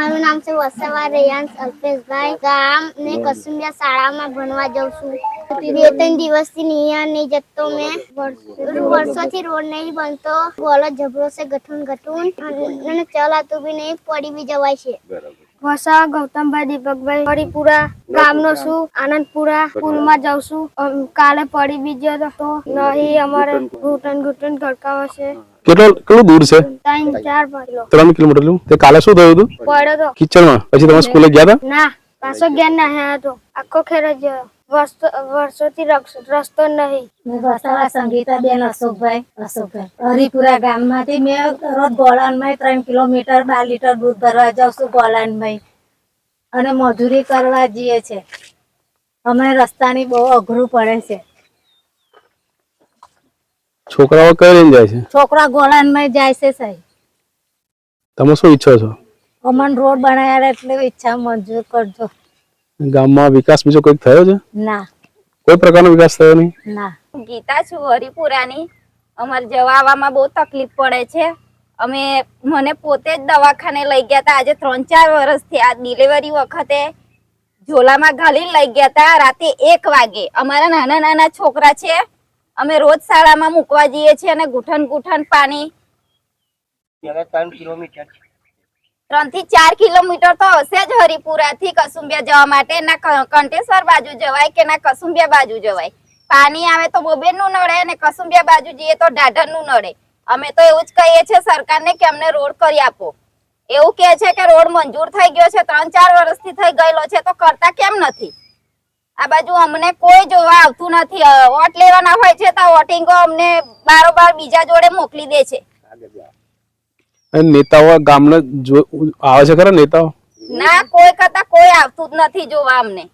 મારું નામ છે વસાવા રેયાંશ અલ્પેશભાઈ. ગામ ને કસુંબિયા શાળામાં ભણવા જાઉં છું. બે ત્રણ દિવસથી નિયા નહીં જતો મેં. વર્ષ- વર્ષોથી રોડ નહીં બનતો. બોલો જબરો છે ગઠુન ગઠુન. અને ચલાતું બી નહીં પડી બી જવાય છે. વસા ગૌતમભાઈ દીપકભાઈ હરિપુરા ગામનો છું. આનંદપુરા સ્કૂલમાં જાઉં છું. કાલે પડી બીજો તો નહીં અમારે ઘૂંટણ ઘૂંટણ ગડકાવે છે. કેટલો કેટલું દૂર છે? ત્રણ કિલોમીટર જેટલું તે કાલે શું થયું હતું? કિચનમાં પછી તમે સ્કૂલે ગયા હતા? ના પાછો ગયા ના હે હતો. આખો ખેર જ વર્ષો વર્ષોથી રક્ષ- રસ્તો નહીં. મેં વસાવા સંગીતાબેન અશોકભાઈ અશોકભાઈ. હરિપુરા ગામમાંથી મેં રોજ ગોળાનમાં ત્રણ કિલોમીટર બાર લીટર દૂધ ભરવા જાઉં છું ગોળાનમાં અને મજૂરી કરવા જઈએ છે. અમે રસ્તાની બહુ અઘરું પડે છે. છોકરાઓ કઈ લઈને જાય છે? છોકરા ગોળાનમાં જાય છે સાહેબ. તમે શું ઈચ્છો છો? અમન રોડ બનાવ્યા એટલે ઈચ્છા મંજૂર કરજો. ગામમાં વિકાસ બીજો કોઈ થયો છે? ના. કોઈ પ્રકારનો વિકાસ થયો નહીં? ના. ગીતા છું હરિપુરાની. અમારે જવાવામાં બહુ તકલીફ પડે છે. અમે મને પોતે જ દવાખાને લઈ ગયા હતા. આજે ત્રણ ચાર વર્ષથી આ ડિલિવરી વખતે ઝોલામાં ઘાલીને લઈ ગયા હતા. રાતે એક વાગે. અમારા નાના નાના છોકરા છે. અમે રોજ શાળામાં મૂકવા જઈએ છીએ અને ગુઠન ગુઠન પાણી ત્રણથી ચાર કિલોમીટર તો હશે જ હરિપુરા થી કસુંબિયા જવા માટે. ના કંટેશ્વર બાજુ જવાય કે ના કસુંબિયા બાજુ જવાય? પાણી આવે તો બોબેરનું નડે અને કસુંબિયા બાજુ જઈએ તો ડાઢરનું નડે. અમે તો એવું જ કહીએ છીએ સરકારને કે અમને રોડ કરી આપો. એવું કહે છે કે રોડ મંજૂર થઈ ગયો છે ત્રણ ચાર વર્ષથી થઈ ગયેલો છે તો કરતા કેમ નથી? આ બાજુ અમને કોઈ જોવા આવતું નથી. ઓટ લેવાના હોય છે તો ઓટિંગો અમને બારોબાર બીજા જોડે મોકલી દે છે. નેતાઓ ગામને જો આવે છે ખરા નેતાઓ? ના કોઈ કરતા કોઈ આવતું જ નથી જોવા અમને.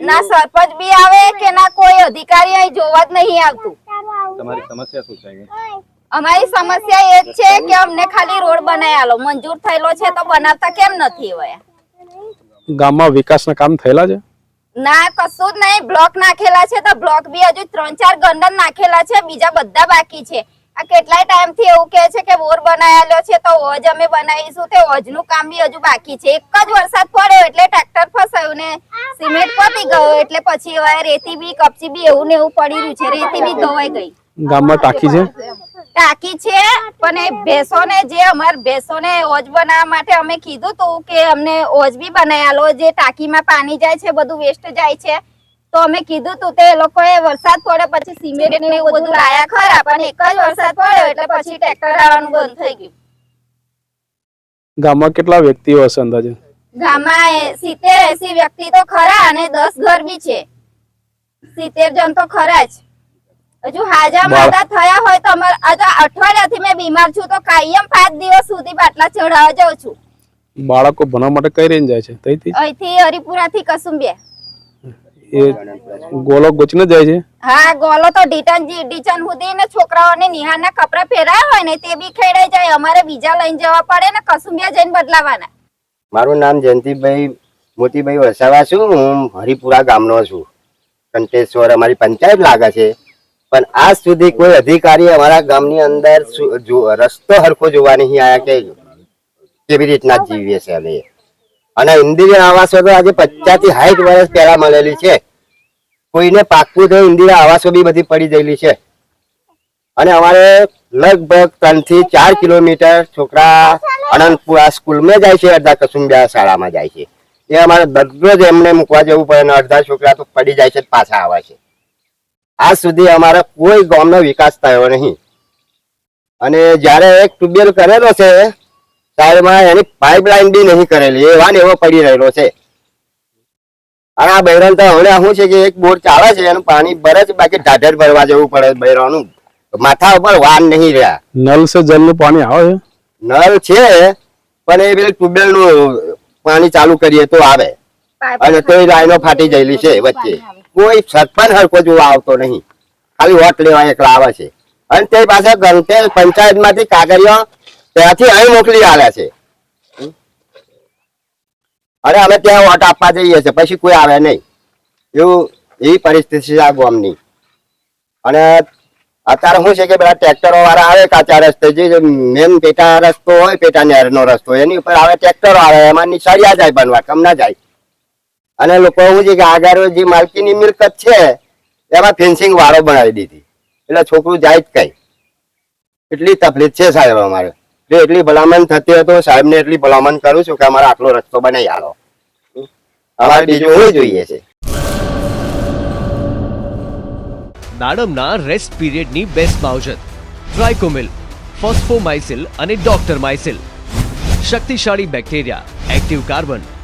ના સરપંચ બી આવે કે ના કોઈ અધિકારી અહીં જોવા જ નહીં આવતું. તમારી સમસ્યા શું છે અમારી સમસ્યા એ જ છે કે અમને ખાલી રોડ બનાવી મંજૂર થયેલો છે તો બનાવતા કેમ નથી હવે ગામમાં વિકાસના કામ થયેલા છે? ના, કશું જ નહીં. બ્લોક નાખેલા છે તો બ્લોક બી હજુ ત્રણ ચાર ગંડન નાખેલા છે. બીજા બધા બાકી છે. આ કેટલાય ટાઈમથી એવું કહે છે કે બોર બનાવેલો છે તો હોજ અમે બનાવીશું. તે ઓજનું કામ બી હજુ બાકી છે. એક જ વરસાદ પડ્યો એટલે ટ્રેક્ટર ફસાયું ને સિમેન્ટ પતી ગયો. એટલે પછી હવે રેતી બી, કપચી બી એવું ને એવું પડી રહ્યું છે. રેતી બી ધોવાઈ ગઈ. ગામમાં ટાંકી છે? ટાંકી છે. પણ એ ભેંસોને જે અમાર ભેંસોને ઓજ બનાવવા માટે અમે કીધું તું કે અમને ઓજ બી બનાયેલો જે ટાંકીમાં પાણી જાય છે બધું વેસ્ટ જાય છે. તો અમે કીધું તું તે લોકોએ વરસાદ પડે પછી સિમેન્ટ ને એવું બધું લાયા ખરા પણ એક જ વરસાદ પડ્યો એટલે પછી ટ્રેક્ટર આવવાનું બંધ થઈ ગયું. ગામમાં કેટલા વ્યક્તિઓ હશે અંદાજે? ગામમાં સિત્તેર એસી વ્યક્તિ તો ખરા અને દસ ઘર બી છે. સિત્તેર જણ તો ખરા જ. હજુ હાજા માદા થયા હોય તો અમારે અઠવાડિયાથી મેં બીમાર છું તો કાયમ પાંચ દિવસ સુધી બાટલા ચડાવવા જાઉં છું. બાળકો ભણવા માટે કઈ રેન્જ જાય છે? તઈથી? અહીંથી હરિપુરાથી કસુંબિયા એ ગોલો ગોચીને જાય છે? હા ગોલો તો ડીટન ડીચન સુધી ને છોકરાઓને નિહાળના કપડા પહેરાયા હોય ને તે બી ખેડાઈ જાય. અમારે બીજા લઈને જવા પડે ને કસુંબિયા જઈને બદલાવાના. મારું નામ જયંતિભાઈ મોતીભાઈ વસાવા છું. હું હરિપુરા ગામનો છું. કંટેશ્વર અમારી પંચાયત લાગે છે. પણ આજ સુધી કોઈ અધિકારી અમારા ગામની અંદર રસ્તો હરખો જોવા નહીં આયા કે કેવી રીતના જીવીએ છે અમે. અને ઇન્દિરા આવાસો તો આજે પચાસથી સાઠ વર્ષ પહેલા મળેલી છે. કોઈને પાકવું તો ઇન્દિરા આવાસો બી બધી પડી ગયેલી છે. અને અમારે લગભગ ત્રણથી ચાર કિલોમીટર છોકરા અનંતપુરા સ્કૂલમાં જાય છે, અડધા કસુંબિયા શાળામાં જાય છે. એ અમારે દરરોજ એમને મૂકવા જવું પડે અને અડધા છોકરા તો પડી જાય છે, પાછા આવે છે. આજ સુધી અમારે કોઈ ગામનો વિકાસ થયો નહીં. અને જ્યારે એક ટ્યુબવેલ કરેલો છે સાઈડમાં એની પાઇપલાઇન બી નહીં કરેલી એવા ને એવો પડી રહેલો છે. અને આ બૈરાન તો હવે શું છે કે એક બોર ચાલે છે એનું પાણી ભરે છે બાકી ઢાઢર ભરવા જવું પડે બૈરાનું. માથા ઉપર વાન નહીં રહ્યા. નલ સે જલનું પાણી આવે છે? નળ છે પણ એ પેલું ટ્યુબવેલનું પાણી ચાલુ કરીએ તો આવે. અને તોય લાઈનો ફાટી ગયેલી છે વચ્ચે. કોઈ સરપંચ હરકો જોવા આવતો નહીં. ખાલી વોટ લેવા એકલા આવે છે. અને તે પાછા ગંટેલ પંચાયતમાંથી કાગળિયો ત્યાંથી અહીં મોકલી આવે છે. અરે અમે ત્યાં વોટ આપવા જઈએ છીએ, પછી કોઈ આવે નહીં. એવું, એવી પરિસ્થિતિ છે આ ગામની. અને અત્યારે શું છે કે બધા ટ્રેક્ટરો વાળા આવે, કાચા રસ્તે જે મેન પેટા રસ્તો હોય, પેટા નહેરનો રસ્તો, એની ઉપર આવે, ટ્રેક્ટરો આવે, એમાં નિશાળિયા જાય બનવા કમ ના જાય. અને લોકો શું છે કે આગળ જે માલકીની મિલકત છે એમાં ફેન્સિંગ વાળો બનાવી દીધી. એટલે છોકરું જાય જ કઈ. એટલી તકલીફ છે સાહેબ અમારે. જો એટલી ભલામણ થતી હોય તો સાહેબને એટલી ભલામણ કરું છું કે અમારે આટલો રસ્તો બનાવી આલો. અમારે બીજું શું જોઈએ છે. નાડમના રેસ્ટ પીરિયડની બેસ્ટ માવજત ટ્રાઇકોમિલ ફોસ્ફોમાઇસિલ અને ડોક્ટર માઇસિલ શક્તિશાળી બેક્ટેરિયા એક્ટિવ કાર્બન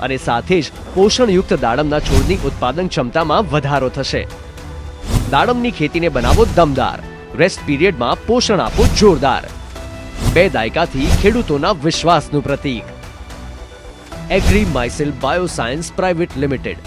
અને સાથે જ પોષણયુક્ત દાડમના છોડની ઉત્પાદન ક્ષમતામાં વધારો થશે. દાડમની ખેતીને બનાવો દમદાર. રેસ્ટ પીરિયડમાં પોષણ આપો જોરદાર. બે દાયકાથી ખેડૂતોના વિશ્વાસનું પ્રતીક. Agri માઇસેલ bioscience private limited